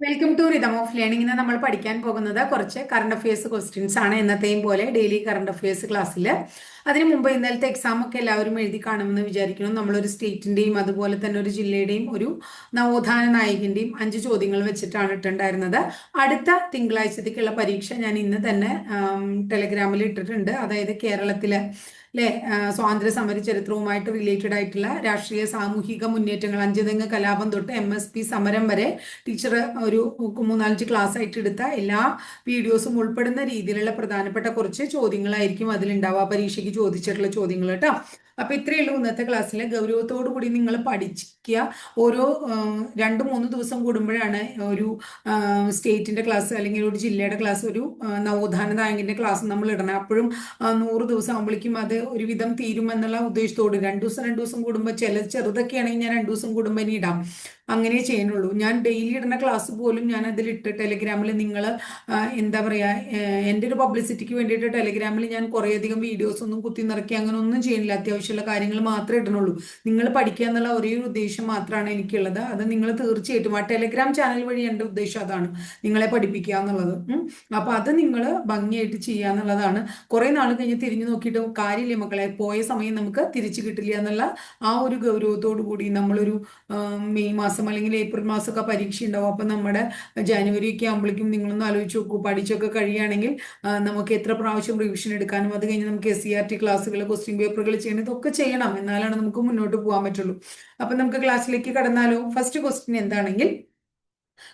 Welcome to rhythm of learning ഇന്ന് നമ്മൾ പഠിക്കാൻ പോകുന്നത് കുറച്ച് കറണ്ട് അഫയേഴ്സ് ക്വസ്റ്റ്യൻസ് ആണ്. എന്നത്തെയും പോലെ ഡെയിലി കറണ്ട് അഫയേഴ്സ് ക്ലാസ്സിൽ അതിനു മുമ്പ് ഇന്നലത്തെ എക്സാം ഒക്കെ എല്ലാവരും എഴുതി കാണുമെന്ന് വിചാരിക്കുന്നു. നമ്മളൊരു സ്റ്റേറ്റിന്റെയും അതുപോലെ തന്നെ ഒരു ജില്ലയുടെയും ഒരു നവോത്ഥാന നായകന്റെയും അഞ്ച് ചോദ്യങ്ങൾ വെച്ചിട്ടാണ് ഇട്ടുണ്ടായിരുന്നത്. അടുത്ത തിങ്കളാഴ്ചത്തേക്കുള്ള പരീക്ഷ ഞാൻ ഇന്ന് തന്നെ ടെലഗ്രാമിൽ ഇട്ടിട്ടുണ്ട്. അതായത് കേരളത്തിലെ അല്ലെ സ്വാതന്ത്ര്യ സമര ചരിത്രവുമായിട്ട് റിലേറ്റഡ് ആയിട്ടുള്ള രാഷ്ട്രീയ സാമൂഹിക മുന്നേറ്റങ്ങൾ. അഞ്ചുതെങ്ങ് കലാപം തൊട്ട് എം എസ് പി സമരം വരെ ടീച്ചർ ഒരു മൂന്നാലഞ്ച് ക്ലാസ് ആയിട്ട് എടുത്ത എല്ലാ വീഡിയോസും ഉൾപ്പെടുന്ന രീതിയിലുള്ള പ്രധാനപ്പെട്ട കുറച്ച് ചോദ്യങ്ങളായിരിക്കും അതിലുണ്ടാവുക. പരീക്ഷയ്ക്ക് ചോദിച്ചിട്ടുള്ള ചോദ്യങ്ങൾ കേട്ടോ. അപ്പൊ ഇത്രയേ ഉള്ളൂ ഇന്നത്തെ ക്ലാസ്സിലെ ഗൗരവത്തോടു കൂടി നിങ്ങൾ പഠിക്കുക. ഓരോ രണ്ട് മൂന്ന് ദിവസം കൂടുമ്പോഴാണ് ഒരു സ്റ്റേറ്റിന്റെ ക്ലാസ് അല്ലെങ്കിൽ ഒരു ജില്ലയുടെ ക്ലാസ് ഒരു നവോത്ഥാന നായകന്റെ ക്ലാസ് നമ്മൾ ഇടണം. അപ്പോഴും നൂറ് ദിവസം ആകുമ്പോഴേക്കും അത് ഒരുവിധം തീരുമെന്നുള്ള ഉദ്ദേശത്തോട്. രണ്ടു ദിവസം രണ്ടു ദിവസം കൂടുമ്പോൾ ചില ചെറുതൊക്കെ ആണെങ്കിൽ ഞാൻ രണ്ടു ദിവസം കൂടുമ്പോൾ ഇനി ഇടാം. അങ്ങനെ ചെയ്യുന്നുള്ളൂ. ഞാൻ ഡെയിലി ഇടുന്ന ക്ലാസ് പോലും ഞാൻ അതിലിട്ട് ടെലിഗ്രാമിൽ നിങ്ങൾ എന്താ പറയുക എന്റെ ഒരു പബ്ലിസിറ്റിക്ക് വേണ്ടിയിട്ട് ടെലിഗ്രാമിൽ ഞാൻ കുറേയധികം വീഡിയോസ് ഒന്നും കുത്തി നിറക്കി അങ്ങനെ ഒന്നും ചെയ്യുന്നില്ല. അത്യാവശ്യമുള്ള കാര്യങ്ങൾ മാത്രമേ ഇടണുള്ളൂ നിങ്ങൾ പഠിക്കുക എന്നുള്ള ഒരേ ഒരു ഉദ്ദേശം മാത്രമാണ് എനിക്കുള്ളത്. അത് നിങ്ങൾ തീർച്ചയായിട്ടും ആ ടെലിഗ്രാം ചാനൽ വഴി എന്റെ ഉദ്ദേശം അതാണ്. നിങ്ങളെ പഠിപ്പിക്കുക എന്നുള്ളത്. അപ്പോൾ അത് നിങ്ങൾ ഭംഗിയായിട്ട് ചെയ്യുക എന്നുള്ളതാണ്. കുറേ നാൾ കഴിഞ്ഞ് തിരിഞ്ഞു നോക്കിയിട്ട് കാര്യമില്ല മക്കളെ? പോയ സമയം നമുക്ക് തിരിച്ചു കിട്ടില്ല എന്നുള്ള ആ ഒരു ഗൗരവത്തോടു കൂടി നമ്മളൊരു മെയ് മാസം മാസം അല്ലെങ്കിൽ ഏപ്രിൽ മാസമൊക്കെ പരീക്ഷ ഉണ്ടാവും. അപ്പം നമ്മുടെ ജാനുവരി ഒക്കെ ആകുമ്പോഴേക്കും നിങ്ങളൊന്ന് ആലോചിച്ച് നോക്കൂ. പഠിച്ചൊക്കെ കഴിയുകയാണെങ്കിൽ നമുക്ക് എത്ര പ്രാവശ്യം റിവിഷൻ എടുക്കാനും അത് കഴിഞ്ഞ് നമുക്ക് എസ് സി ആർ ടി ക്ലാസ്സുകൾ ക്വസ്റ്റ്യൻ പേപ്പറുകൾ ചെയ്യണം. ഇതൊക്കെ ചെയ്യണം. എന്നാലാണ് നമുക്ക് മുന്നോട്ട് പോകാൻ പറ്റുള്ളൂ. അപ്പം നമുക്ക് ക്ലാസ്സിലേക്ക് കടന്നാലോ? ഫസ്റ്റ് ക്വസ്റ്റ്യൻ എന്താണെങ്കിൽ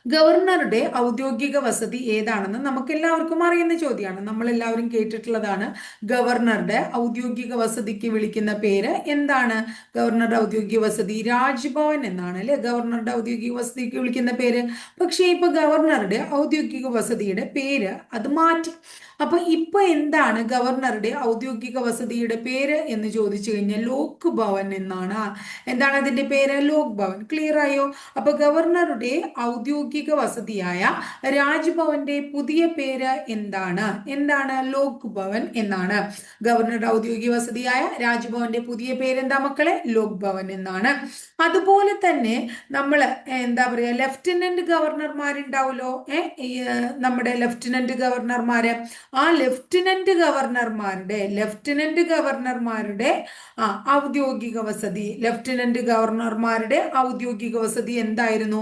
ഗവർണറുടെ ഔദ്യോഗിക വസതി ഏതാണെന്ന് നമുക്ക് എല്ലാവർക്കും അറിയുന്ന ചോദ്യമാണ്. നമ്മൾ എല്ലാവരും കേട്ടിട്ടുള്ളതാണ് ഗവർണറുടെ ഔദ്യോഗിക വസതിക്ക് വിളിക്കുന്ന പേര് എന്താണ്? ഗവർണറുടെ ഔദ്യോഗിക വസതി രാജ്ഭവൻ എന്നാണ് അല്ലെ? ഗവർണറുടെ ഔദ്യോഗിക വസതിക്ക് വിളിക്കുന്ന പേര്. പക്ഷേ ഇപ്പൊ ഗവർണറുടെ ഔദ്യോഗിക വസതിയുടെ പേര് അത് മാറ്റി. അപ്പൊ ഇപ്പൊ എന്താണ് ഗവർണറുടെ ഔദ്യോഗിക വസതിയുടെ പേര് എന്ന് ചോദിച്ചു കഴിഞ്ഞാൽ ലോക് ഭവൻ എന്നാണ്. എന്താണ് അതിന്റെ പേര്? ലോക് ഭവൻ. ക്ലിയർ ആയോ? അപ്പൊ ഗവർണറുടെ ഔദ്യോഗിക വസതിയായ രാജ്ഭവന്റെ പുതിയ പേര് എന്താണ്? എന്താണ് ലോക് ഭവൻ എന്നാണ്. ഗവർണറുടെ ഔദ്യോഗിക വസതിയായ രാജ്ഭവന്റെ പുതിയ പേര് എന്താ മക്കളെ? ലോക് ഭവൻ എന്നാണ്. അതുപോലെ തന്നെ നമ്മൾ എന്താ പറയുക ലെഫ്റ്റനന്റ് ഗവർണർമാരുണ്ടാവുമല്ലോ നമ്മുടെ ലെഫ്റ്റനന്റ് ഗവർണർമാര്. ആ ലെഫ്റ്റനന്റ് ഗവർണർമാരുടെ ലെഫ്റ്റനന്റ് ഗവർണർമാരുടെ ആ ഔദ്യോഗിക വസതി ലെഫ്റ്റനന്റ് ഗവർണർമാരുടെ ഔദ്യോഗിക വസതി എന്തായിരുന്നു?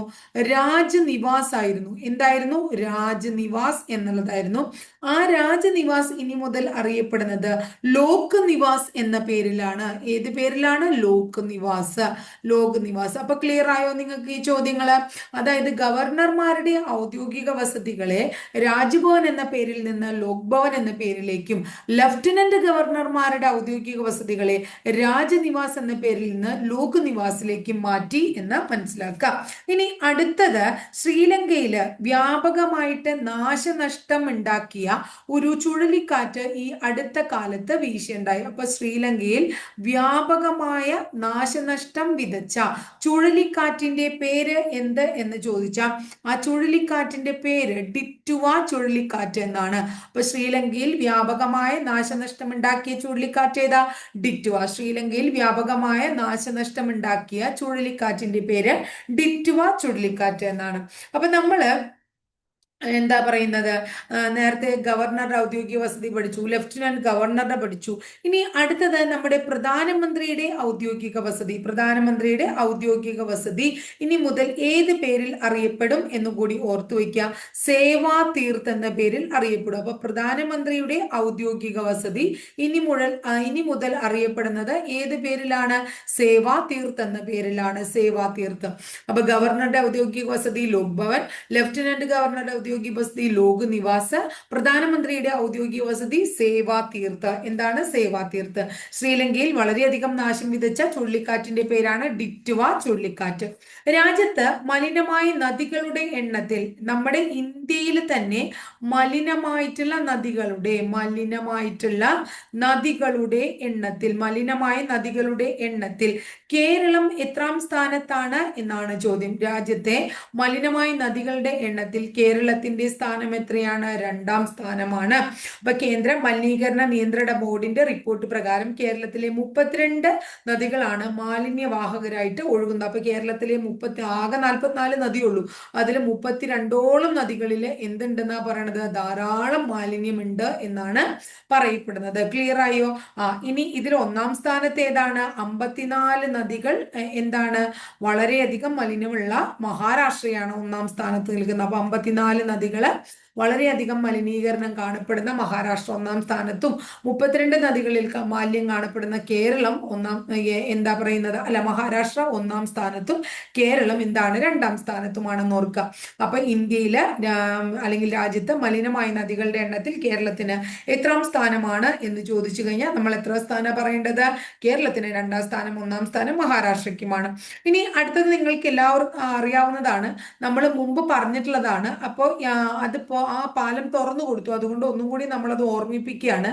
രാജ്നിവാസ് ആയിരുന്നു എന്തായിരുന്നു? രാജനിവാസ് എന്നുള്ളതായിരുന്നു. ആ രാജനിവാസ് ഇനി മുതൽ അറിയപ്പെടുന്നത് ലോക് നിവാസ് എന്ന പേരിലാണ്. ഏത് പേരിലാണ്? ലോക് നിവാസ് ലോക് നിവാസ് അപ്പൊ ക്ലിയർ ആയോ നിങ്ങൾക്ക് ഈ ചോദ്യങ്ങൾ? അതായത് ഗവർണർമാരുടെ ഔദ്യോഗിക വസതികളെ രാജ്ഭവൻ എന്ന പേരിൽ നിന്ന് ലോക്ഭവൻ എന്ന പേരിലേക്കും ലഫ്റ്റനന്റ് ഗവർണർമാരുടെ ഔദ്യോഗിക വസതികളെ രാജനിവാസ് എന്ന പേരിൽ നിന്ന് ലോക് നിവാസിലേക്കും മാറ്റി എന്ന് മനസ്സിലാക്കാം. ഇനി അടുത്തത് ശ്രീലങ്കയിൽ വ്യാപകമായിട്ട് നാശനഷ്ടം ഉണ്ടാക്കിയ ഒരു ചുഴലിക്കാറ്റ് ഈ അടുത്ത കാലത്ത് വീശിയുണ്ടായി. അപ്പൊ ശ്രീലങ്കയിൽ വ്യാപകമായ നാശനഷ്ടം വിതച്ച ചുഴലിക്കാറ്റിന്റെ പേര് എന്ത് എന്ന് ചോദിച്ചാൽ ആ ചുഴലിക്കാറ്റിന്റെ പേര് ഡിറ്റുവ ചുഴലിക്കാറ്റ് എന്നാണ്. അപ്പൊ ശ്രീലങ്കയിൽ വ്യാപകമായ നാശനഷ്ടം ഉണ്ടാക്കിയ ചുഴലിക്കാറ്റ് ഏതാ? ഡിറ്റുവ. ശ്രീലങ്കയിൽ വ്യാപകമായ നാശനഷ്ടം ഉണ്ടാക്കിയ ചുഴലിക്കാറ്റിന്റെ പേര് ഡിറ്റുവ ചുഴലിക്കാറ്റ് എന്നാണ്. അപ്പൊ നമ്മൾ എന്താ പറയുന്നത്? നേരത്തെ ഗവർണറുടെ ഔദ്യോഗിക വസതി പഠിച്ചു ലഫ്റ്റനന്റ് ഗവർണറുടെ പഠിച്ചു. ഇനി അടുത്തത് നമ്മുടെ പ്രധാനമന്ത്രിയുടെ ഔദ്യോഗിക വസതി പ്രധാനമന്ത്രിയുടെ ഔദ്യോഗിക വസതി. ഇനി മുതൽ ഏത് പേരിൽ അറിയപ്പെടും എന്നുകൂടി ഓർത്തു വയ്ക്കുക. സേവാ തീർത്ത് എന്ന പേരിൽ അറിയപ്പെടും. അപ്പൊ പ്രധാനമന്ത്രിയുടെ ഔദ്യോഗിക വസതി ഇനി മുതൽ ഇനി മുതൽ അറിയപ്പെടുന്നത് ഏത് പേരിലാണ്? സേവാ തീർത്ത് എന്ന പേരിലാണ്. സേവാ തീർത്ഥം അപ്പൊ ഗവർണറുടെ ഔദ്യോഗിക വസതി ലോക്ഭവൻ ലഫ്റ്റനന്റ് ഗവർണറുടെ ഔദ്യോഗിക ഔദ്യോഗിക വസതി ലോക് നിവാസ് പ്രധാനമന്ത്രിയുടെ ഔദ്യോഗിക വസതി സേവാ തീർത്ത് എന്താണ് സേവാ തീർത്ത് ശ്രീലങ്കയിൽ വളരെയധികം നാശം വിതച്ച ചുഴലിക്കാറ്റിന്റെ പേരാണ് ഡിറ്റുവ ചുഴലിക്കാറ്റ്. രാജ്യത്ത് മലിനമായ നദികളുടെ എണ്ണത്തിൽ നമ്മുടെ ഇന്ത്യയിൽ തന്നെ മലിനമായിട്ടുള്ള നദികളുടെ മലിനമായിട്ടുള്ള നദികളുടെ എണ്ണത്തിൽ മലിനമായ നദികളുടെ എണ്ണത്തിൽ കേരളം എത്രാം സ്ഥാനത്താണ് എന്നാണ് ചോദ്യം. രാജ്യത്തെ മലിനമായ നദികളുടെ എണ്ണത്തിൽ കേരളത്തിൽ കേരളത്തിന്റെ സ്ഥാനം എത്രയാണ്? രണ്ടാം സ്ഥാനമാണ്. അപ്പൊ കേന്ദ്ര മലിനീകരണ നിയന്ത്രണ ബോർഡിന്റെ റിപ്പോർട്ട് പ്രകാരം കേരളത്തിലെ മുപ്പത്തിരണ്ട് നദികളാണ് മാലിന്യവാഹകരായിട്ട് ഒഴുകുന്നത്. അപ്പൊ കേരളത്തിലെ മുപ്പത്തി ആകെ നാൽപ്പത്തിനാല് നദിയുള്ളൂ. അതിൽ മുപ്പത്തിരണ്ടോളം നദികളിൽ എന്തുണ്ടെന്നാ പറയണത്? ധാരാളം മാലിന്യമുണ്ട് എന്നാണ് പറയപ്പെടുന്നത്. ക്ലിയർ ആയോ? ആ ഇനി ഇതിൽ ഒന്നാം സ്ഥാനത്ത് ഏതാണ്? അമ്പത്തിനാല് നദികൾ എന്താണ്? വളരെയധികം മലിനമുള്ള മഹാരാഷ്ട്രയാണ് ഒന്നാം സ്ഥാനത്ത് നിൽക്കുന്നത്. അപ്പൊ അമ്പത്തിനാല് നദികൾ വളരെയധികം മലിനീകരണം കാണപ്പെടുന്ന മഹാരാഷ്ട്ര ഒന്നാം സ്ഥാനത്തും മുപ്പത്തിരണ്ട് നദികളിൽ മാലിന്യം കാണപ്പെടുന്ന കേരളം ഒന്നാം എന്താ പറയുന്നത്? അല്ല മഹാരാഷ്ട്ര ഒന്നാം സ്ഥാനത്തും കേരളം എന്താണ് രണ്ടാം സ്ഥാനത്തുമാണെന്ന് ഓർക്കുക അപ്പൊ ഇന്ത്യയിലെ അല്ലെങ്കിൽ രാജ്യത്ത് മലിനമായ നദികളുടെ എണ്ണത്തിൽ കേരളത്തിന് എത്രാം സ്ഥാനമാണ് എന്ന് ചോദിച്ചു കഴിഞ്ഞാൽ നമ്മൾ എത്ര സ്ഥാനം പറയേണ്ടത്? കേരളത്തിന് രണ്ടാം സ്ഥാനം ഒന്നാം സ്ഥാനം മഹാരാഷ്ട്രയ്ക്കുമാണ്. ഇനി അടുത്തത് നിങ്ങൾക്ക് എല്ലാവർക്കും അറിയാവുന്നതാണ്. നമ്മൾ മുമ്പ് പറഞ്ഞിട്ടുള്ളതാണ്. അപ്പോൾ അതിപ്പോ ആ പാലം തുറന്നു കൊടുത്തു. അതുകൊണ്ട് ഒന്നും കൂടി നമ്മളത് ഓർമ്മിപ്പിക്കുകയാണ്.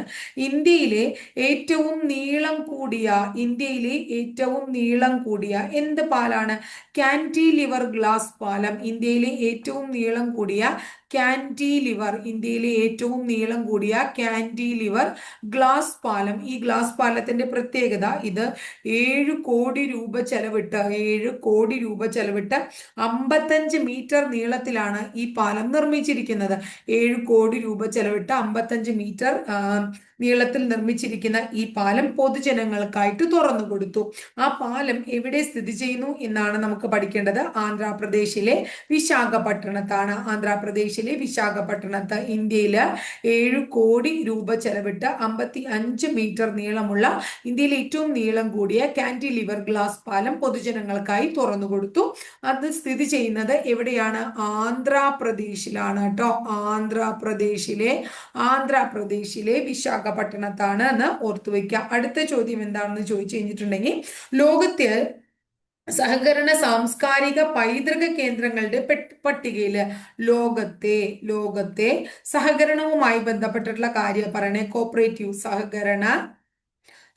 ഇന്ത്യയിലെ ഏറ്റവും നീളം കൂടിയ ഇന്ത്യയിലെ ഏറ്റവും നീളം കൂടിയ എന്ത് പാലാണ്? കാന്റിലിവർ ഗ്ലാസ് പാലം ഇന്ത്യയിലെ ഏറ്റവും നീളം കൂടിയ കാന്റിലിവർ ഇന്ത്യയിലെ ഏറ്റവും നീളം കൂടിയ കാൻഡി കാന്റിലിവർ ഗ്ലാസ് പാലം. ഈ ഗ്ലാസ് പാലത്തിന്റെ പ്രത്യേകത ഇത് ഏഴ് കോടി രൂപ ചെലവിട്ട് ഏഴ് കോടി രൂപ ചെലവിട്ട് അമ്പത്തഞ്ച് മീറ്റർ നീളത്തിലാണ് ഈ പാലം നിർമ്മിച്ചിരിക്കുന്നത്. ഏഴ് കോടി രൂപ ചെലവിട്ട് അമ്പത്തഞ്ച് മീറ്റർ നീളത്തിൽ നിർമ്മിച്ചിരിക്കുന്ന ഈ പാലം പൊതുജനങ്ങൾക്കായിട്ട് തുറന്നു കൊടുത്തു. ആ പാലം എവിടെ സ്ഥിതി ചെയ്യുന്നു എന്നാണ് നമുക്ക് പഠിക്കേണ്ടത്. ആന്ധ്രാപ്രദേശിലെ വിശാഖപട്ടണത്താണ് ആന്ധ്രാപ്രദേശിലെ വിശാഖപട്ടണത്ത് ഇന്ത്യയിൽ ഏഴ് കോടി രൂപ ചെലവിട്ട് അമ്പത്തി അഞ്ച് മീറ്റർ നീളമുള്ള ഇന്ത്യയിലെ ഏറ്റവും നീളം കൂടിയ കാന്റിലിവർ ഗ്ലാസ് പാലം പൊതുജനങ്ങൾക്കായി തുറന്നു കൊടുത്തു. അത് സ്ഥിതി ചെയ്യുന്നത് എവിടെയാണ്? ആന്ധ്രാപ്രദേശിലാണ് കേട്ടോ. ആന്ധ്രാപ്രദേശിലെ ആന്ധ്രാപ്രദേശിലെ വിശാഖപട്ടണത്താണ് എന്ന് ഓർത്തു വെക്കുക അടുത്ത ചോദ്യം എന്താണെന്ന് ചോദിച്ചു കഴിഞ്ഞിട്ടുണ്ടെങ്കിൽ ലോകത്തിൽ സഹകരണ സാംസ്കാരിക പൈതൃക കേന്ദ്രങ്ങളുടെ പട്ടികയിൽ ലോകത്തെ ലോകത്തെ സഹകരണവുമായി ബന്ധപ്പെട്ടിട്ടുള്ള കാര്യം പറയണേ. കോപ്പറേറ്റീവ് സഹകരണ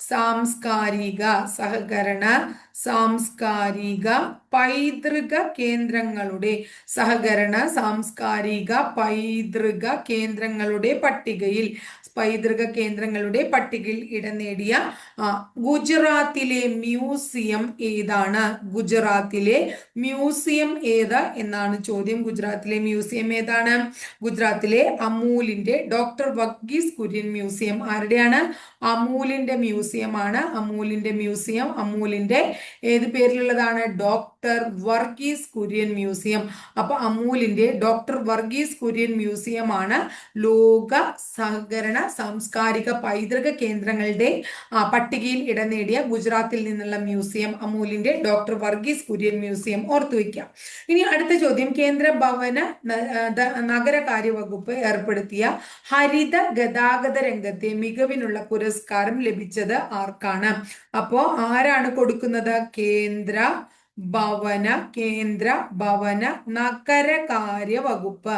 സാംസ്കാരിക സഹകരണ സാംസ്കാരിക പൈതൃക കേന്ദ്രങ്ങളുടെ സഹകരണ സാംസ്കാരിക പൈതൃക കേന്ദ്രങ്ങളുടെ പട്ടികയിൽ പൈതൃക കേന്ദ്രങ്ങളുടെ പട്ടികയിൽ ഇടം നേടിയ ഗുജറാത്തിലെ മ്യൂസിയം ഏതാണ്? ഗുജറാത്തിലെ മ്യൂസിയം ഏത് എന്നാണ് ചോദ്യം. ഗുജറാത്തിലെ മ്യൂസിയം ഏതാണ്? ഗുജറാത്തിലെ അമൂലിന്റെ ഡോക്ടർ വഗീസ് കുര്യൻ മ്യൂസിയം ആരുടെയാണ്? അമൂലിന്റെ മ്യൂസിയമാണ്. അമൂലിന്റെ മ്യൂസിയം അമൂലിന്റെ ഏത് പേരിലുള്ളതാണ്? Doctor Varghese Kurien museum. അപ്പൊ അമൂലിന്റെ ഡോക്ടർ വർഗീസ് കുര്യൻ മ്യൂസിയമാണ് ലോക സഹകരണ സാംസ്കാരിക പൈതൃക കേന്ദ്രങ്ങളുടെ പട്ടികയിൽ ഇടം നേടിയ ഗുജറാത്തിൽ നിന്നുള്ള മ്യൂസിയം അമൂലിന്റെ ഡോക്ടർ വർഗീസ് കുര്യൻ മ്യൂസിയം ഓർത്തു വയ്ക്കാം. ഇനി അടുത്ത ചോദ്യം. കേന്ദ്ര ഭവന നഗരകാര്യ വകുപ്പ് ഏർപ്പെടുത്തിയ ഹരിത ഗതാഗത രംഗത്തെ മികവിനുള്ള പുരസ്കാരം ലഭിച്ചത് ആർക്കാണ്? അപ്പോ ആരാണ് കൊടുക്കുന്നത്? കേന്ദ്ര ഭവന കേന്ദ്ര ഭവന നഗരകാര്യ വകുപ്പ്.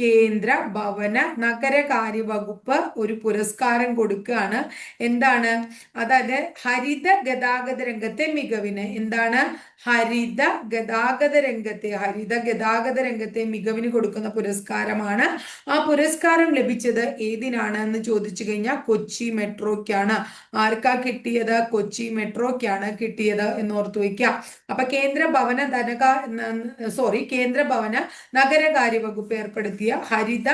കേന്ദ്ര ഭവന നഗരകാര്യ വകുപ്പ് ഒരു പുരസ്കാരം കൊടുക്കുകയാണ്. എന്താണ്? അതായത് ഹരിത ഗതാഗത രംഗത്തെ മികവിന്. എന്താണ്? ഹരിത ഗതാഗത രംഗത്തെ ഹരിത ഗതാഗത രംഗത്തെ മികവിന് കൊടുക്കുന്ന പുരസ്കാരമാണ്. ആ പുരസ്കാരം ലഭിച്ചത് ഏതിനാണ് എന്ന് ചോദിച്ചു കഴിഞ്ഞാൽ കൊച്ചി മെട്രോയ്ക്കാണ്. ആർക്കാ കിട്ടിയത്? കൊച്ചി മെട്രോയ്ക്കാണ് കിട്ടിയത് എന്ന് ഓർത്തു വയ്ക്കാം അപ്പൊ കേന്ദ്ര ഭവന ധനക സോറി കേന്ദ്ര ഭവന നഗരകാര്യ വകുപ്പ് ഏർപ്പെടുത്തിയ ഹരിത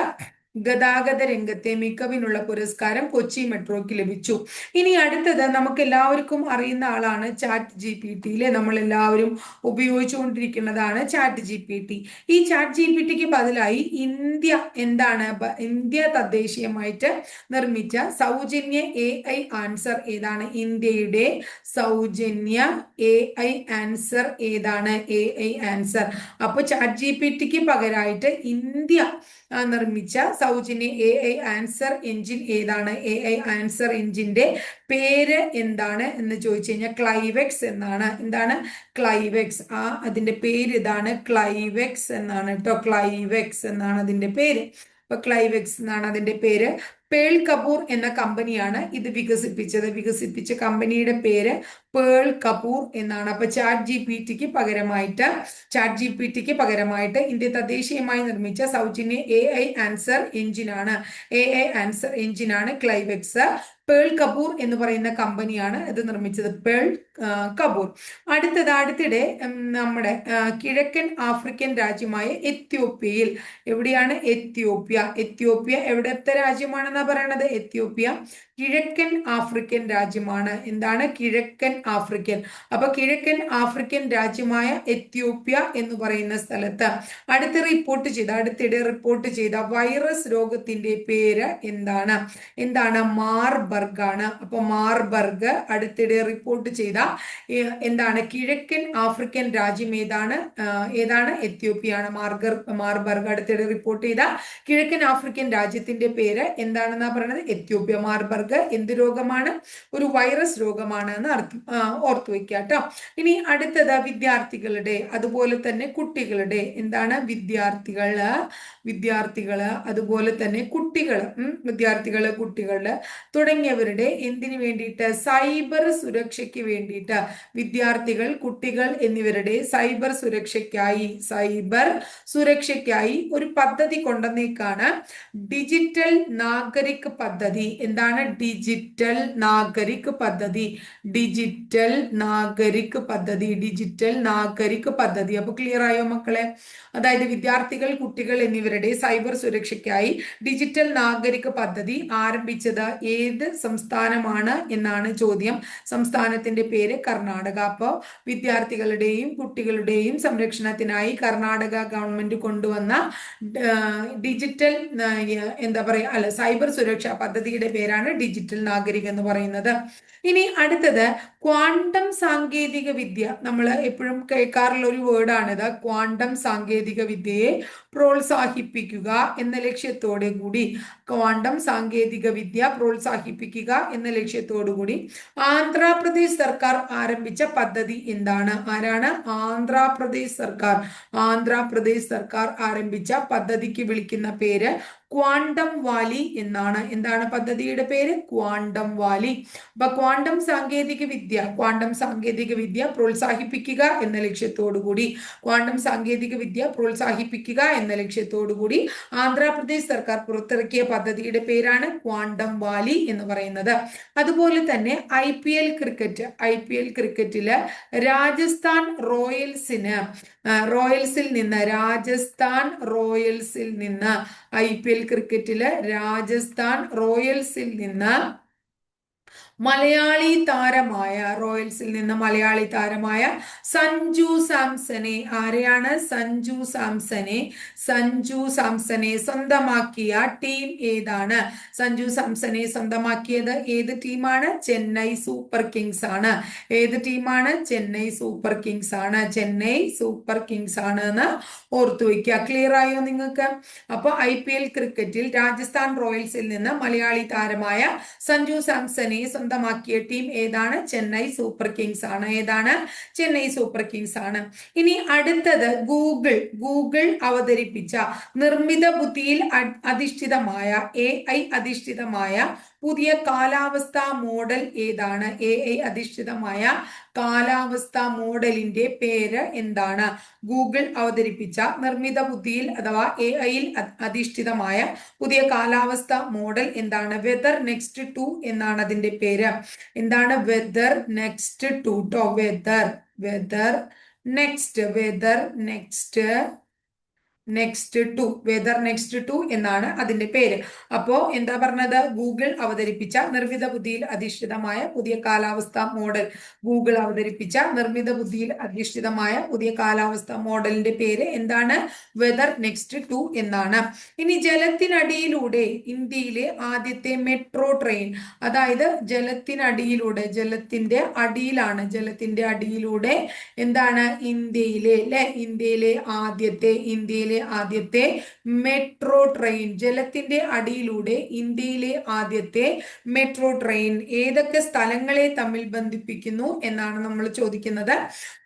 ഗതാഗത രംഗത്തെ മികവിനുള്ള പുരസ്കാരം കൊച്ചി മെട്രോയ്ക്ക് ലഭിച്ചു. ഇനി അടുത്തത് നമുക്ക് എല്ലാവർക്കും അറിയുന്ന ആളാണ് ചാറ്റ് ജി പി ടിയിലെ നമ്മൾ എല്ലാവരും ഉപയോഗിച്ചുകൊണ്ടിരിക്കുന്നതാണ് ചാറ്റ് ജി പി ടി. ഈ ചാറ്റ് ജി പി ടിക്ക് ബദലായി ഇന്ത്യ എന്താണ് ഇന്ത്യ തദ്ദേശീയമായിട്ട് നിർമ്മിച്ച സൗജന്യ എ ഐ ആൻസർ ഏതാണ്? ഇന്ത്യയുടെ സൗജന്യ എ ഐ ആൻസർ ഏതാണ്? A I answer. അപ്പൊ ചാറ്റ് ജി പി ടിക്ക് പകരമായിട്ട് ഇന്ത്യ നിർമ്മിച്ച സൗജന്യ എ ഐ ആൻസർ എഞ്ചിൻ ഏതാണ്? എ ഐ ആൻസർ എഞ്ചിന്റെ പേര് എന്താണ് എന്ന് ചോദിച്ചു കഴിഞ്ഞാൽ ക്ലൈവെക്സ് എന്നാണ്. എന്താണ്? ക്ലൈവെക്സ് ആ അതിന്റെ പേര് ഇതാണ് ക്ലൈവെക്സ് എന്നാണ് കേട്ടോ ക്ലൈവെക്സ് എന്നാണ് അതിന്റെ പേര്. അപ്പൊ ക്ലൈവെക്സ് എന്നാണ് അതിന്റെ പേര്. പേൾ കപൂർ എന്ന കമ്പനിയാണ് ഇത് വികസിപ്പിച്ചത്. വികസിപ്പിച്ച കമ്പനിയുടെ പേര് പേൾ കപൂർ എന്നാണ്. അപ്പൊ ചാറ്റ് ജി പി ടിക്ക് പകരമായിട്ട് ചാറ്റ് ജി പി ടിക്ക് പകരമായിട്ട് ഇന്ത്യ തദ്ദേശീയമായി നിർമ്മിച്ച സൗജന്യ എ ഐ ആൻസർ എഞ്ചിനാണ് എ ഐ ആൻസർ എഞ്ചിനാണ് ക്ലൈവെക്സ് പേൾ കപൂർ എന്ന് പറയുന്ന കമ്പനിയാണ് ഇത് നിർമ്മിച്ചത്. പേൾ കപൂർ. അടുത്തത് അടുത്തിടെ നമ്മുടെ കിഴക്കൻ ആഫ്രിക്കൻ രാജ്യമായ എത്യോപ്യയിൽ. എവിടെയാണ് എത്യോപ്യ? എത്യോപ്യ എവിടത്തെ രാജ്യമാണെന്നാ പറയണത് എത്യോപ്യ. കിഴക്കൻ ആഫ്രിക്കൻ രാജ്യമാണ്. എന്താണ് കിഴക്കൻ ആഫ്രിക്കൻ? അപ്പൊ കിഴക്കൻ ആഫ്രിക്കൻ രാജ്യമായ എത്യോപ്യ എന്ന് പറയുന്ന സ്ഥലത്ത് അടുത്ത റിപ്പോർട്ട് ചെയ്ത അടുത്തിടെ റിപ്പോർട്ട് ചെയ്ത വൈറസ് രോഗത്തിന്റെ പേര് എന്താണ്? എന്താണ്? മാർബർഗ് ആണ്. അപ്പൊ മാർബർഗ് അടുത്തിടെ റിപ്പോർട്ട് ചെയ്ത എന്താണ്? കിഴക്കൻ ആഫ്രിക്കൻ രാജ്യം ഏതാണ്? ഏതാണ്? എത്യോപ്യയാണ്. മാർഗർ മാർബർഗ് അടുത്തിടെ റിപ്പോർട്ട് ചെയ്ത കിഴക്കൻ ആഫ്രിക്കൻ രാജ്യത്തിന്റെ പേര് എന്താണെന്നാ പറയുന്നത് എത്യോപ്യ മാർബർഗ്. എന്ത് രോഗമാണ്? ഒരു വൈറസ് രോഗമാണ് എന്ന് അർത്ഥം ഓർത്തു വയ്ക്കുക കേട്ടോ. ഇനി അടുത്തത് വിദ്യാർത്ഥികളുടെ അതുപോലെ തന്നെ കുട്ടികളുടെ എന്താണ്? വിദ്യാർത്ഥികൾ വിദ്യാർത്ഥികൾ അതുപോലെ തന്നെ കുട്ടികൾ വിദ്യാർത്ഥികൾ കുട്ടികൾ തുടങ്ങിയവരുടെ എന്തിനു വേണ്ടിയിട്ട്? സൈബർ സുരക്ഷയ്ക്ക് വേണ്ടിയിട്ട് വിദ്യാർത്ഥികൾ കുട്ടികൾ എന്നിവരുടെ സൈബർ സുരക്ഷയ്ക്കായി സൈബർ സുരക്ഷയ്ക്കായി ഒരു പദ്ധതി കൊണ്ടുവന്നേക്കാണ്. ഡിജിറ്റൽ നാഗരിക് പദ്ധതി. എന്താണ്? ഡിജിറ്റൽ നാഗരിക് പദ്ധതി. ഡിജിറ്റൽ നാഗരിക് പദ്ധതി. ഡിജിറ്റൽ നാഗരിക് പദ്ധതി. അപ്പൊ ക്ലിയർ ആയോ മക്കളെ? അതായത് വിദ്യാർത്ഥികൾ കുട്ടികൾ എന്നിവരുടെ സൈബർ സുരക്ഷയ്ക്കായി ഡിജിറ്റൽ നാഗരിക് പദ്ധതി ആരംഭിച്ചത് ഏത് സംസ്ഥാനമാണ് എന്നാണ് ചോദ്യം. സംസ്ഥാനത്തിന്റെ പേര് കർണാടക. അപ്പോൾ വിദ്യാർത്ഥികളുടെയും കുട്ടികളുടെയും സംരക്ഷണത്തിനായി കർണാടക ഗവൺമെന്റ് കൊണ്ടുവന്ന ഡിജിറ്റൽ എന്താ പറയുക അല്ല സൈബർ സുരക്ഷാ പദ്ധതിയുടെ പേരാണ് ഡിജിറ്റൽ നാഗരിക് എന്ന് പറയുന്നത്. ഇനി അടുത്തത് ക്വാണ്ടം സാങ്കേതിക വിദ്യ. നമ്മൾ എപ്പോഴും കേൾക്കാറുള്ള ഒരു വേർഡാണിത് ക്വാണ്ടം സാങ്കേതിക വിദ്യയെ പ്രോത്സാഹിപ്പിക്കുക എന്ന ലക്ഷ്യത്തോടെ കൂടി. ക്വാണ്ടം സാങ്കേതിക വിദ്യ പ്രോത്സാഹിപ്പിക്കുക എന്ന ലക്ഷ്യത്തോടു കൂടി ആന്ധ്രാപ്രദേശ് സർക്കാർ ആരംഭിച്ച പദ്ധതി എന്താണ്? ആരാണ്? ആന്ധ്രാപ്രദേശ് സർക്കാർ. ആന്ധ്രാപ്രദേശ് സർക്കാർ ആരംഭിച്ച പദ്ധതിക്ക് വിളിക്കുന്ന പേര് ക്വാണ്ടം വാലി എന്നാണ്. എന്താണ് പദ്ധതിയുടെ പേര്? Quantum Valley. അപ്പൊ ക്വാണ്ടം സാങ്കേതിക വിദ്യ ക്വാണ്ടം സാങ്കേതിക വിദ്യ പ്രോത്സാഹിപ്പിക്കുക എന്ന ലക്ഷ്യത്തോടുകൂടി ക്വാണ്ടം സാങ്കേതിക വിദ്യ പ്രോത്സാഹിപ്പിക്കുക എന്ന ലക്ഷ്യത്തോടുകൂടി ആന്ധ്രാപ്രദേശ് സർക്കാർ പുറത്തിറക്കിയ പദ്ധതിയുടെ പേരാണ് ക്വാണ്ടം വാലി എന്ന് പറയുന്നത്. അതുപോലെ തന്നെ I P L cricket I P L ക്രിക്കറ്റിൽ രാജസ്ഥാൻ റോയൽസിന് റോയൽസിൽ നിന്ന് രാജസ്ഥാൻ റോയൽസിൽ നിന്ന് ഐ പി എൽ ക്രിക്കറ്റിൽ രാജസ്ഥാൻ റോയൽസിൽ നിന്ന് മലയാളി താരമായ റോയൽസിൽ നിന്ന് മലയാളി താരമായ സഞ്ജു സാംസനെ. ആരെയാണ്? സഞ്ജു സാംസനെ. സഞ്ജു സാംസനെ സ്വന്തമാക്കിയ ടീം ഏതാണ്? സഞ്ജു സാംസനെ സ്വന്തമാക്കിയത് ഏത് ടീമാണ്? ചെന്നൈ സൂപ്പർ കിങ്സ് ആണ്. ഏത് ടീമാണ്? ചെന്നൈ സൂപ്പർ കിങ്സ് ആണ്. ചെന്നൈ സൂപ്പർ കിങ്സ് ആണ് എന്ന് ഓർത്തു വയ്ക്കുക. ക്ലിയർ ആയോ നിങ്ങൾക്ക്? അപ്പൊ ഐ പി എൽ ക്രിക്കറ്റിൽ രാജസ്ഥാൻ റോയൽസിൽ നിന്ന് മലയാളി താരമായ സഞ്ജു സാംസനെ സ്വന്തമാക്കിയ ടീം ഏതാണ്? ചെന്നൈ സൂപ്പർ കിങ്സ് ആണ്. ഏതാണ്? ചെന്നൈ സൂപ്പർ കിങ്സ് ആണ്. ഇനി അടുത്തത് ഗൂഗിൾ. ഗൂഗിൾ അവതരിപ്പിച്ച നിർമ്മിത ബുദ്ധിയിൽ അധിഷ്ഠിതമായ എ ഐ അധിഷ്ഠിതമായ പുതിയ കാലാവസ്ഥ മോഡൽ ഏതാണ്? എ ഐ അധിഷ്ഠിതമായ കാലാവസ്ഥ മോഡലിന്റെ പേര് എന്താണ്? ഗൂഗിൾ അവതരിപ്പിച്ച നിർമ്മിത ബുദ്ധിയിൽ അഥവാ എ ഐയിൽ അധിഷ്ഠിതമായ പുതിയ കാലാവസ്ഥ മോഡൽ എന്താണ്? വെതർ നെക്സ്റ്റ് ടു എന്നാണ് അതിന്റെ പേര്. എന്താണ് weather next two two weather weather next weather next next two weather next two എന്നാണ് അതിന്റെ പേര്. അപ്പോ എന്താ പറഞ്ഞത്? ഗൂഗിൾ അവതരിപ്പിച്ച നിർമ്മിത ബുദ്ധിയിൽ അധിഷ്ഠിതമായ പുതിയ കാലാവസ്ഥ മോഡൽ ഗൂഗിൾ അവതരിപ്പിച്ച നിർമ്മിത ബുദ്ധിയിൽ അധിഷ്ഠിതമായ പുതിയ കാലാവസ്ഥ മോഡലിന്റെ പേര് എന്താണ്? വെദർ നെക്സ്റ്റ് ടു എന്നാണ്. ഇനി ജലത്തിനടിയിലൂടെ ഇന്ത്യയിലെ ആദ്യത്തെ മെട്രോ ട്രെയിൻ അതായത് ജലത്തിനടിയിലൂടെ ജലത്തിന്റെ അടിയിലാണ് ജലത്തിന്റെ അടിയിലൂടെ എന്താണ്? ഇന്ത്യയിലെ അല്ലെ? ഇന്ത്യയിലെ ആദ്യത്തെ ഇന്ത്യയിലെ ഇന്ത്യയിലെ ആദ്യത്തെ മെട്രോ ട്രെയിൻ ജലത്തിന്റെ അടിയിലൂടെ ഇന്ത്യയിലെ ആദ്യത്തെ മെട്രോ ട്രെയിൻ. ഏതൊക്കെ സ്ഥലങ്ങളെ തമ്മിൽ ബന്ധിപ്പിക്കുന്നു എന്നാണ് നമ്മൾ ചോദിക്കുന്നത്.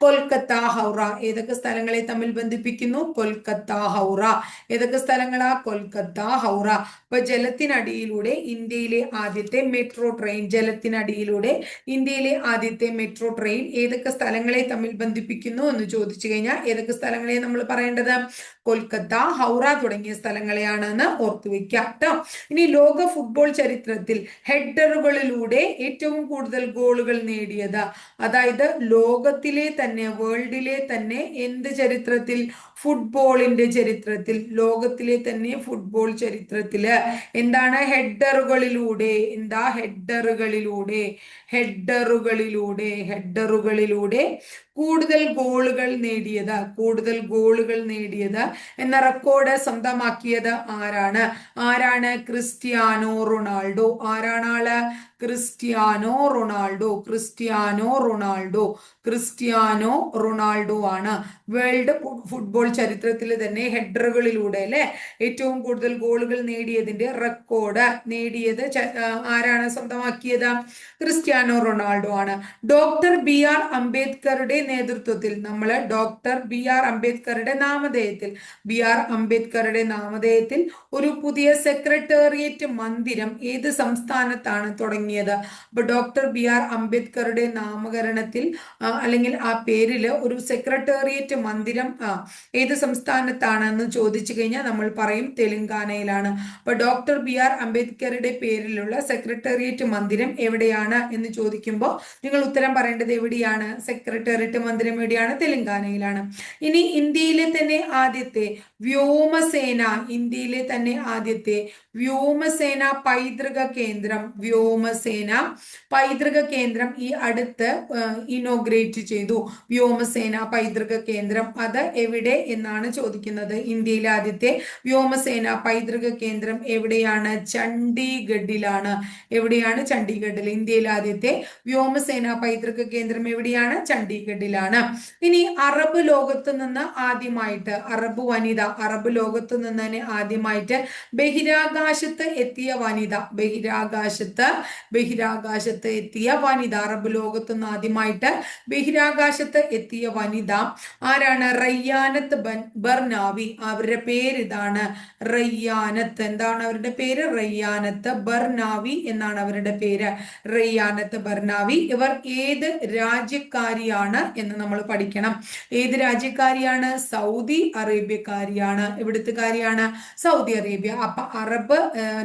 കൊൽക്കത്ത ഹൗറ. ഏതൊക്കെ സ്ഥലങ്ങളെ തമ്മിൽ ബന്ധിപ്പിക്കുന്നു? കൊൽക്കത്ത ഹൗറ. ഏതൊക്കെ സ്ഥലങ്ങളാ? കൊൽക്കത്ത ഹൗറ. അപ്പൊ ജലത്തിനടിയിലൂടെ ഇന്ത്യയിലെ ആദ്യത്തെ മെട്രോ ട്രെയിൻ ജലത്തിനടിയിലൂടെ ഇന്ത്യയിലെ ആദ്യത്തെ മെട്രോ ട്രെയിൻ ഏതൊക്കെ സ്ഥലങ്ങളെ തമ്മിൽ ബന്ധിപ്പിക്കുന്നു എന്ന് ചോദിച്ചു കഴിഞ്ഞാൽ ഏതൊക്കെ സ്ഥലങ്ങളെ നമ്മൾ പറയേണ്ടത്? കൊൽക്കത്ത ഹൗറ തുടങ്ങിയ സ്ഥലങ്ങളെയാണ് എന്ന് ഓർത്തു കേട്ടോ ഇനി ലോക ഫുട്ബോൾ ചരിത്രത്തിൽ ഹെഡറുകളിലൂടെ ഏറ്റവും കൂടുതൽ ഗോളുകൾ നേടിയത്. അതായത് ലോകത്തിലെ തന്നെ വേൾഡിലെ തന്നെ എന്ത് ചരിത്രത്തിൽ ഫുട്ബോളിന്റെ ചരിത്രത്തിൽ ലോകത്തിലെ തന്നെ ഫുട്ബോൾ ചരിത്രത്തിൽ എന്താണ് ഹെഡറുകളിലൂടെ എന്താ ഹെഡറുകളിലൂടെ ഹെഡറുകളിലൂടെ ഹെഡറുകളിലൂടെ കൂടുതൽ ഗോളുകൾ നേടിയത് കൂടുതൽ ഗോളുകൾ നേടിയത് എന്ന റെക്കോർഡ് സ്വന്തമാക്കിയത് ആരാണ്? ആരാണ് ക്രിസ്ത്യാനോ റൊണാൾഡോ. ആരാണ് ആൾ? Cristiano Ronaldo. Cristiano Ronaldo. Cristiano Ronaldo ആണ്. വേൾഡ് ഫുട്ബോൾ ചരിത്രത്തിൽ തന്നെ ഹെഡറുകളിലൂടെ അല്ലെ? ഏറ്റവും കൂടുതൽ ഗോളുകൾ നേടിയതിന്റെ റെക്കോർഡ് നേടിയത് ആരാണ് സ്വന്തമാക്കിയത്? ക്രിസ്ത്യാനോ റൊണാൾഡോ ആണ്. ഡോക്ടർ ബി ആർ അംബേദ്കറുടെ നേതൃത്വത്തിൽ നമ്മൾ ഡോക്ടർ ബി ആർ അംബേദ്കറുടെ നാമധേയത്തിൽ ബി ആർ അംബേദ്കറുടെ നാമധേയത്തിൽ ഒരു പുതിയ സെക്രട്ടേറിയറ്റ് മന്ദിരം ഏത് സംസ്ഥാനത്താണ് തുടങ്ങിയത്? അപ്പൊ ഡോക്ടർ ബി ആർ അംബേദ്കറുടെ നാമകരണത്തിൽ അല്ലെങ്കിൽ ആ പേരിൽ ഒരു സെക്രട്ടേറിയറ്റ് മന്ദിരം ഏത് സംസ്ഥാനത്താണെന്ന് ചോദിച്ചു കഴിഞ്ഞാൽ നമ്മൾ പറയും തെലങ്കാനയിലാണ്. അപ്പൊ ഡോക്ടർ ബി ആർ അംബേദ്കറുടെ പേരിലുള്ള സെക്രട്ടേറിയറ്റ് മന്ദിരം എവിടെയാണ് എന്ന് ചോദിക്കുമ്പോൾ നിങ്ങൾ ഉത്തരം പറയേണ്ടത് എവിടെയാണ്? സെക്രട്ടേറിയറ്റ് മന്ദിരം എവിടെയാണ്? തെലങ്കാനയിലാണ്. ഇനി ഇന്ത്യയിലെ തന്നെ ആദ്യത്തെ വ്യോമസേന ഇന്ത്യയിലെ തന്നെ ആദ്യത്തെ വ്യോമസേന പൈതൃക കേന്ദ്രം വ്യോമസേന പൈതൃക കേന്ദ്രം ഈ അടുത്ത് ഇനോഗ്രേറ്റ് ചെയ്തു. വ്യോമസേന പൈതൃക കേന്ദ്രം അത് എവിടെ എന്നാണ് ചോദിക്കുന്നത്. ഇന്ത്യയിലെ ആദ്യത്തെ വ്യോമസേന പൈതൃക കേന്ദ്രം എവിടെയാണ്? ചണ്ഡീഗഡിലാണ്. എവിടെയാണ് ചണ്ഡീഗഡിൽ? ഇന്ത്യയിലെ ആദ്യത്തെ വ്യോമസേന പൈതൃക കേന്ദ്രം എവിടെയാണ്? ചണ്ഡീഗഡിലാണ്. ഇനി അറബ് ലോകത്ത് നിന്ന് ആദ്യമായിട്ട് അറബ് വനിത അറബ് ലോകത്ത് നിന്ന് തന്നെ ആദ്യമായിട്ട് ബഹിരാകാശത്ത് എത്തിയ വനിത ബഹിരാകാശത്ത് ബഹിരാകാശത്ത് എത്തിയ വനിത അറബ് ലോകത്ത് നിന്ന് ആദ്യമായിട്ട് ബഹിരാകാശത്ത് എത്തിയ വനിത ആരാണ്? Rayyanah Barnawi. അവരുടെ പേര് ഇതാണ് റയ്യാനത്ത്. എന്താണ് അവരുടെ പേര്? റയ്യാനത്ത് ബർനാവി എന്നാണ് അവരുടെ പേര്. Rayyanah Barnawi. ഇവർ ഏത് രാജ്യക്കാരിയാണ് എന്ന് നമ്മൾ പഠിക്കണം. ഏത് രാജ്യക്കാരിയാണ്? സൗദി അറേബ്യക്കാരിയാണ്. ഇവിടുത്തുകാരിയാണ് സൗദി അറേബ്യ. അപ്പൊ അറബ്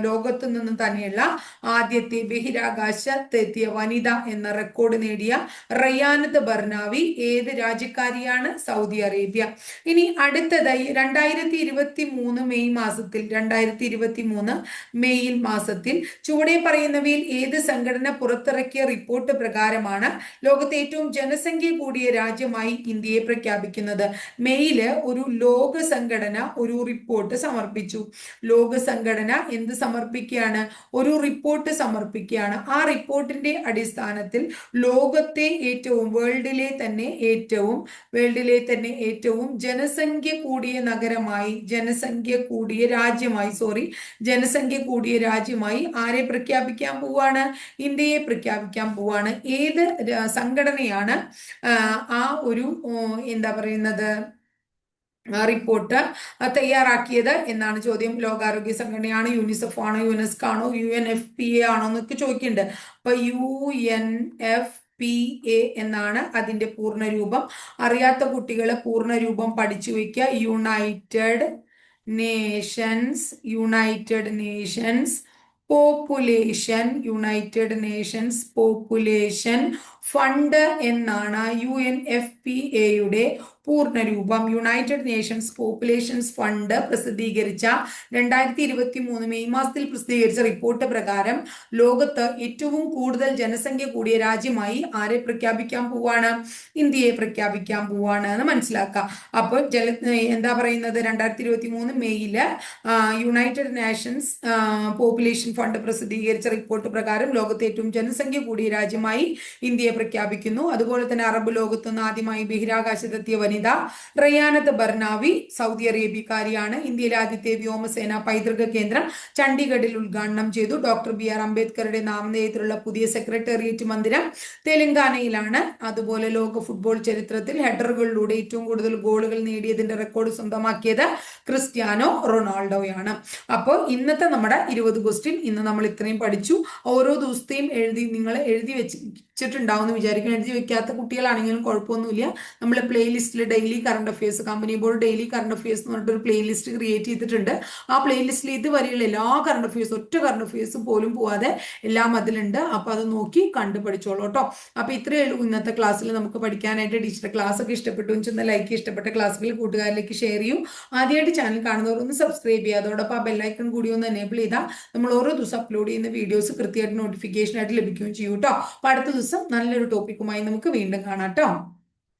ലോകത്തു നിന്ന് തന്നെയുള്ള ആദ്യത്തെ ബഹിരാകാശത്തെത്തിയ വനിത എന്ന റെക്കോർഡ് നേടിയ റയ്യാനത്ത് ബർനാവി ഏത് രാജ്യക്കാരിയാണ്? Saudi Arabia. ഇനി അടുത്തതായി രണ്ടായിരത്തി ഇരുപത്തി മൂന്ന് മെയ് മാസത്തിൽ രണ്ടായിരത്തി ഇരുപത്തി മൂന്ന് മെയ് മാസത്തിൽ ചുവടെ പറയുന്നവയിൽ ഏത് സംഘടന പുറത്തിറക്കിയ റിപ്പോർട്ട് പ്രകാരമാണ് ലോകത്തെ ഏറ്റവും ജനസംഖ്യ കൂടിയ രാജ്യമായി ഇന്ത്യയെ പ്രഖ്യാപിക്കുന്നത്? മെയ്യിൽ ഒരു ലോക സംഘടന ഒരു റിപ്പോർട്ട് സമർപ്പിച്ചു. ലോക സംഘടന എന്ത് സമർപ്പിക്കുകയാണ്? ഒരു റിപ്പോർട്ട് സമർപ്പിക്കുകയാണ്. ആ റിപ്പോർട്ടിന്റെ അടിസ്ഥാനത്തിൽ ലോകത്തെ ഏറ്റവും വേൾഡിലെ തന്നെ ഏറ്റവും വേൾഡിലെ തന്നെ ഏറ്റവും ജനസംഖ്യ കൂടിയ നഗരമായി ജനസംഖ്യ കൂടിയ രാജ്യമായി സോറി ജനസംഖ്യ കൂടിയ രാജ്യമായി ആരെ പ്രഖ്യാപിക്കാൻ പോവാണ്? ഇന്ത്യയെ പ്രഖ്യാപിക്കാൻ പോവാണ്. ഏത് സംഘടനയാണ് ആ ഒരു എന്താ പറയുന്നത് റിപ്പോർട്ട് തയ്യാറാക്കിയത് എന്നാണ് ചോദ്യം. ലോകാരോഗ്യ സംഘടനയാണ് യൂണിസെഫ് ആണോ യുനെസ്കോ ആണോ U N F P A ആണോ എന്നൊക്കെ ചോദിക്കുന്നുണ്ട്. അപ്പൊ U N F P A എന്നാണ് അതിന്റെ പൂർണരൂപം. അറിയാത്ത കുട്ടികളെ പൂർണരൂപം പഠിച്ചു വയ്ക്കുക. United nations united nations population united nations population fund എന്നാണ് യു എൻ എഫ് പി എയുടെ പൂർണരൂപം. യുണൈറ്റഡ് നേഷൻസ് പോപ്പുലേഷൻസ് ഫണ്ട് പ്രസിദ്ധീകരിച്ച രണ്ടായിരത്തി ഇരുപത്തി മൂന്ന് മെയ് മാസത്തിൽ പ്രസിദ്ധീകരിച്ച റിപ്പോർട്ട് പ്രകാരം ലോകത്ത് ഏറ്റവും കൂടുതൽ ജനസംഖ്യ കൂടിയ രാജ്യമായി ആരെ പ്രഖ്യാപിക്കാൻ പോവാണ്? ഇന്ത്യയെ പ്രഖ്യാപിക്കാൻ പോവാണ് എന്ന് മനസ്സിലാക്കുക അപ്പോൾ ജല എന്താ പറയുന്നത്? രണ്ടായിരത്തി ഇരുപത്തി മൂന്ന് മെയ്യിൽ യുണൈറ്റഡ് നേഷൻസ് പോപ്പുലേഷൻ ഫണ്ട് പ്രസിദ്ധീകരിച്ച റിപ്പോർട്ട് പ്രകാരം ലോകത്തെ ഏറ്റവും ജനസംഖ്യ കൂടിയ രാജ്യമായി ഇന്ത്യയെ പ്രഖ്യാപിക്കുന്നു. അതുപോലെ തന്നെ അറബ് ലോകത്തുനിന്ന് ആദ്യമായി ബഹിരാകാശത്തെത്തിയ വനിത റയാനത്ത് ബർനാവി സൗദി അറേബ്യക്കാരിയാണ്. ഇന്ത്യയിലെ ആദ്യത്തെ വ്യോമസേന പൈതൃക കേന്ദ്രം ചണ്ഡീഗഡിൽ ഉദ്ഘാടനം ചെയ്തു. ഡോക്ടർ ബി ആർ അംബേദ്കറുടെ നാമധേയത്തിലുള്ള പുതിയ സെക്രട്ടേറിയറ്റ് മന്ദിരം തെലങ്കാനയിലാണ്. അതുപോലെ ലോക ഫുട്ബോൾ ചരിത്രത്തിൽ ഹെഡറുകളിലൂടെ ഏറ്റവും കൂടുതൽ ഗോളുകൾ നേടിയതിന്റെ റെക്കോർഡ് സ്വന്തമാക്കിയത് ക്രിസ്ത്യാനോ റൊണാൾഡോയാണ്. അപ്പോൾ ഇന്നത്തെ നമ്മുടെ ഇരുപത് ക്വസ്റ്റ്യൻ ഇന്ന് നമ്മൾ ഇത്രയും പഠിച്ചു. ഓരോ ദിവസത്തെയും എഴുതി നിങ്ങൾ എഴുതി വെച്ചിട്ടുണ്ടാവും എന്ന് വിചാരിക്കും എഴുതി വെക്കാത്ത കുട്ടികളാണെങ്കിലും കുഴപ്പമൊന്നുമില്ല. നമ്മൾ പ്ലേലിസ്റ്റിൽ daily current affairs company board daily current affairs എന്ന് പറഞ്ഞിട്ട് ഒരു പ്ലേലിസ്റ്റ് ക്രിയേറ്റ് ചെയ്തിട്ടുണ്ട്. ആ പ്ലേലിസ്റ്റിൽ ഇതുവരെയുള്ള എല്ലാ കറണ്ട് അഫയേഴ്സ് ഒറ്റ കറണ്ട് അഫയേഴ്സ് പോലും പോവാതെ എല്ലാം അതിലുണ്ട്. അപ്പോൾ അത് നോക്കി കണ്ടു പഠിച്ചോളൂ കേട്ടോ. അപ്പോൾ ഇത്രയേ ഉള്ളൂ ഇന്നത്തെ ക്ലാസ്സിൽ നമുക്ക് പഠിക്കാനായിട്ട് ടീച്ചറുടെ ക്ലാസ് ഒക്കെ ഇഷ്ടപ്പെട്ടു ചെന്ന ലൈക്ക് ഇഷ്ടപ്പെട്ട ക്ലാസ്സുകൾ കൂട്ടുകാരിലേക്ക് ഷെയർ ചെയ്യും. ആദ്യമായിട്ട് ചാനൽ കാണുന്നവർ ഒന്ന് സബ്സ്ക്രൈബ് ചെയ്യുക. അതോടൊപ്പം ആ ബെല്ലൈക്കൺ കൂടി ഒന്ന് എനേബിൾ ചെയ്താൽ നമ്മൾ ഓരോ ദിവസം അപ്ലോഡ് ചെയ്യുന്ന വീഡിയോസ് കൃത്യമായിട്ട് നോട്ടിഫിക്കേഷൻ ആയിട്ട് ലഭിക്കുകയും ചെയ്യും കേട്ടോ. അപ്പോൾ അടുത്ത ദിവസം നല്ലൊരു ടോപ്പിക്കുമായി നമുക്ക് വീണ്ടും കാണാം കേട്ടോ.